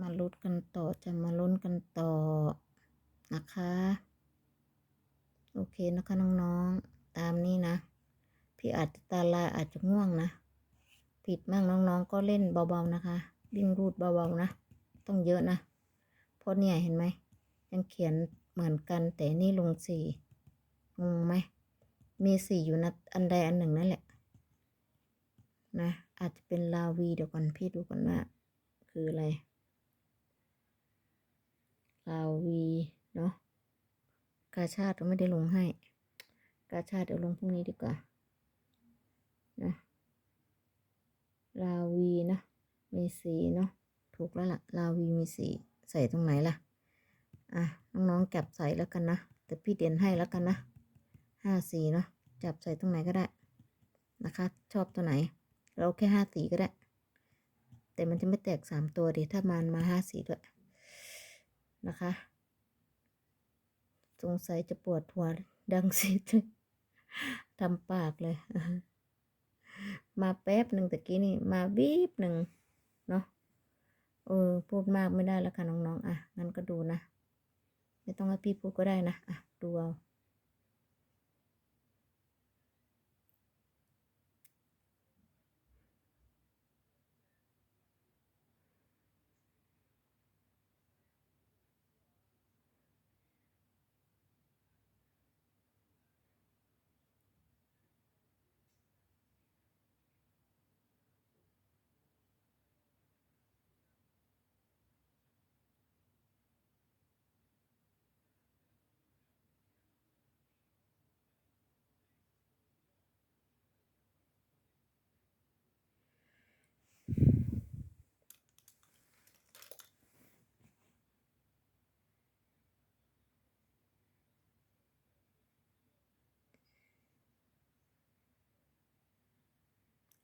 มาลุ้นกันต่อจะมาลุ้นกันต่อนะคะ โอเคนะคะน้องๆ ตามนี้นะ พี่อาจจะตาลายอาจจะง่วงนะ ผิดมั่งน้องๆ ก็เล่นเบาๆนะคะ วิ่งรูดเบาๆนะ ต้องเยอะนะ เพราะเนี่ยเห็นไหม ยังเขียนเหมือนกันแต่นี่ลงสี่งงไหม มีสี่อยู่นะอันใดอันหนึ่งนั่นแหละ นะ อาจจะเป็นลาวีเดี๋ยวก่อนพี่ดูก่อนว่าคืออะไร ลาวีเนาะกาชาติเราไม่ได้ลงให้ กาชาติเดี๋ยวลงพรุ่งนี้ดีกว่านะลาวีนะมีสีเนาะถูกแล้วล่ะลาวีมีสีใส่ตรงไหนล่ะอะน้องๆจับใส่แล้วกันนะแต่พี่เด่นให้แล้วกันนะห้าสีเนาะจับใส่ตรงไหนก็ได้นะคะ ชอบตัวไหน เราแค่ห้าสีก็ได้ แต่มันจะไม่แตกสามตัวดิถ้ามันมาห้าสีด้วย นะคะ สงสัยจะปวดหัวดังสิทำปากเลย มาแป๊บหนึ่งตะกี้นี่ มาบีบหนึ่งเนาะเออพูดมากไม่ได้แล้วค่ะน้องๆอะงั้นก็ดูนะ ไม่ต้องให้พี่พูดก็ได้นะอะดูเอา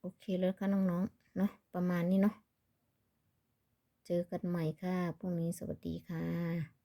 โอเคแล้วค่ะน้องๆเนาะประมาณนี้เนาะเจอกันใหม่ค่ะพรุ่งนี้สวัสดีค่ะ